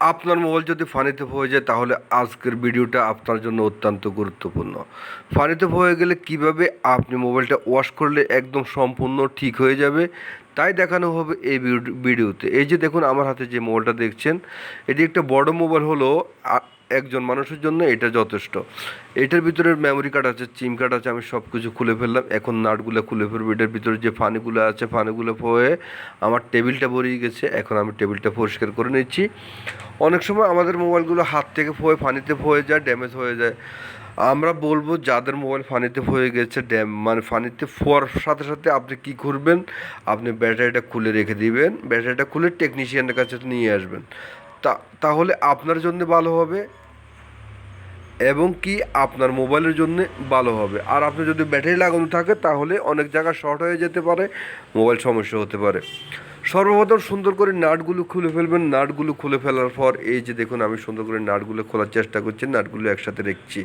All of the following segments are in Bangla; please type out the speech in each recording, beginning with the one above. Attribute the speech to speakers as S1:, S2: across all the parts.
S1: আপনার মোবাইল যদি ফানিতে হয়ে যায়, তাহলে আজকের ভিডিওটা আপনার জন্য অত্যন্ত গুরুত্বপূর্ণ। ফানিতে হয়ে গেলে কীভাবে আপনি মোবাইলটা ওয়াশ করলে একদম সম্পূর্ণ ঠিক হয়ে যাবে, তাই দেখানো হবে এই ভিডিওতে। এই যে দেখুন, আমার হাতে যে মোবাইলটা দেখছেন, এটি একটা বড় মোবাইল হলো একজন মানুষের জন্য এটা যথেষ্ট। এটার ভিতরে মেমোরি কার্ড আছে সিম কার্ড আছে, আমি সব কিছু খুলে ফেললাম। এখন নাটগুলো খুলে ফেলব। এটার ভিতরে যে ফানিগুলো আছে, ফানিগুলো হয়ে আমার টেবিলটা ভরিয়ে গেছে। এখন আমি টেবিলটা পরিষ্কার করে নিচ্ছি। অনেক সময় আমাদের মোবাইলগুলো হাত থেকে ফয়ে ফানিতে ফয়ে যায় ড্যামেজ হয়ে যায়। আমরা বলব যাদের মোবাইল ফানিতে হয়ে গেছে ড্যাম মানে ফানিতে ফোয়ার সাথে সাথে আপনি কি করবেন? আপনি ব্যাটারিটা খুলে রেখে দিবেন। ব্যাটারিটা খুলে টেকনিশিয়ানের কাছে নিয়ে আসবেন। তা, তাহলে আপনার জন্য ভালো হবে এবং কি আপনার মোবাইলের জন্য ভালো হবে। আর আপনি যদি ব্যাটারি লাগানো থাকে, তাহলে অনেক জায়গা শর্ট হয়ে যেতে পারে, মোবাইল সমস্যা হতে পারে। সর্বপ্রথম সুন্দর করে নাটগুলো খুলে ফেলবেন। নাটগুলো খুলে ফেলার পর এই যে দেখুন, আমি সুন্দর করে নাটগুলো খোলার চেষ্টা করছি, নাটগুলো একসাথে রেখেছি।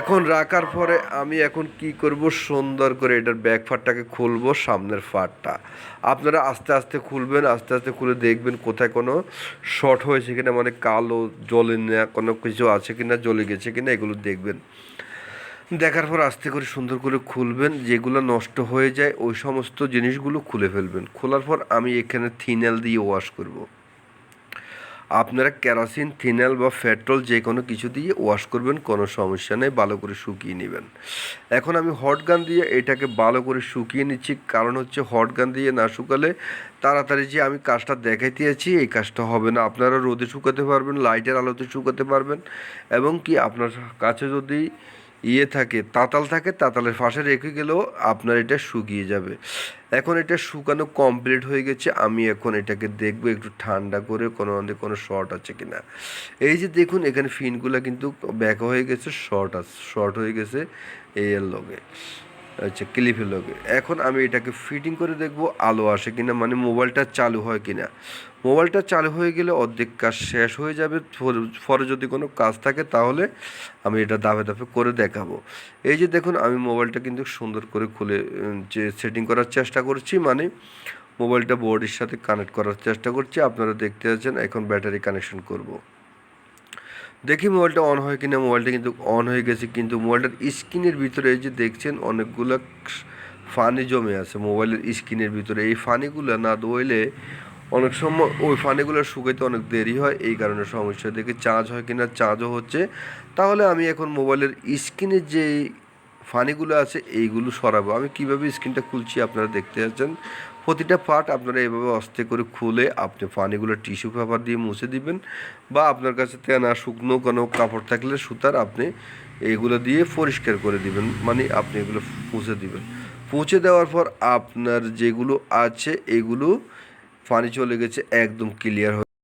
S1: এখন রাখার পরে আমি এখন কি করব? সুন্দর করে এটার ব্যাক ফাটটাকে খুলবো, সামনের ফাটটা আপনারা আস্তে আস্তে খুলবেন, আস্তে আস্তে খুলে দেখবেন কোথায় কোনো শর্ট হয়েছে কিনা মানে কালো জলে না কোনো কিছু আছে কিনা, জ্বলে গেছে কিনা, এগুলো দেখবেন। দেখার পর আস্তে করে সুন্দর করে খুলবেন, যেগুলো নষ্ট হয়ে যায়, ওই সমস্ত জিনিসগুলো খুলে ফেলবেন। খোলার পর আমি এখানে থিনেল দিয়ে ওয়াশ করব। আপনারা কেরোসিন থিনেল বা পেট্রোল যে কোনো কিছু দিয়ে ওয়াশ করবেন, কোনো সমস্যা নেই, ভালো করে শুকিয়ে নেবেন। এখন আমি হট গান দিয়ে এটাকে ভালো করে শুকিয়ে নিচ্ছি, কারণ হচ্ছে হট গান দিয়ে না শুকালে তাড়াতাড়ি যে আমি কাজটা দেখাইতে আছি, এই কাজটা হবে না। আপনারা রোদে শুকাতে পারবেন লাইটের আলোতে শুকাতে পারবেন, এবং কি আপনার কাছে যদি ইয়ে থাকে, তাতাল থাকে, তাতালের ফাঁসে রেখে গেলেও আপনার এটা শুকিয়ে যাবে। এখন এটা শুকানো কমপ্লিট হয়ে গেছে, আমি এখন এটাকে দেখব, একটু ঠান্ডা করে কোনো মধ্যে কোনো শর্ট আছে কি না এই যে দেখুন, এখানে ফিনগুলো কিন্তু ব্যাক হয়ে গেছে শর্ট আছে শর্ট হয়ে গেছে এই এর লগে। আচ্ছা ক্লিপের লগে এখন আমি এটাকে ফিটিং করে দেখব আলো আসে কিনা মানে মোবাইলটা চালু হয় কিনা। মোবাইলটা চালু হয়ে গেলে অর্ধেক কাজ শেষ হয়ে যাবে। পরে- যদি কোনো কাজ থাকে তাহলে আমি এটা দাবে দাবে করে দেখাবো। এই যে দেখুন, আমি মোবাইলটা কিন্তু সুন্দর করে খুলে যে সেটিং করার চেষ্টা করছি মানে মোবাইলটা বোর্ডের সাথে কানেক্ট করার চেষ্টা করছি। আপনারা দেখতে পাচ্ছেন এখন ব্যাটারি কানেকশন করব। দেখি মোবাইলটা অন হয় কিনা, মোবাইলটা কিন্তু অন হয়ে গেছে, কিন্তু মোবাইলটার স্ক্রিনের ভিতরে এই যে দেখছেন, অনেকগুলো ফানি জমে আছে মোবাইলের স্ক্রিনের ভিতরে। এই ফানিগুলো না দইলে অনেক সময় ওই ফানিগুলো শুকাইতে অনেক দেরি হয়, এই কারণে সমস্যা। দেখে চার্জ হয় কিনা চার্জও হচ্ছে। তাহলে আমি এখন মোবাইলের স্ক্রিনের যে ফানিগুলো আছে, এইগুলো সরাবো। আমি কীভাবে স্ক্রিনটা খুলছি আপনারা দেখতে পাচ্ছেন? প্রতিটা পার্ট আপনারা এভাবে অস্তে করে খুলে আপনি পানিগুলো টিস্যু পেপার দিয়ে মুছে দিবেন বা আপনার কাছে তেনা, শুকনো কোনো কাপড় থাকলে সুতার আপনি এগুলো দিয়ে পরিষ্কার করে দিবেন। মানে আপনি এগুলো পুঁছে দিবেন। পুঁছে দেওয়ার পর আপনার যেগুলো আছে, এগুলো পানি চলে গেছে একদম ক্লিয়ার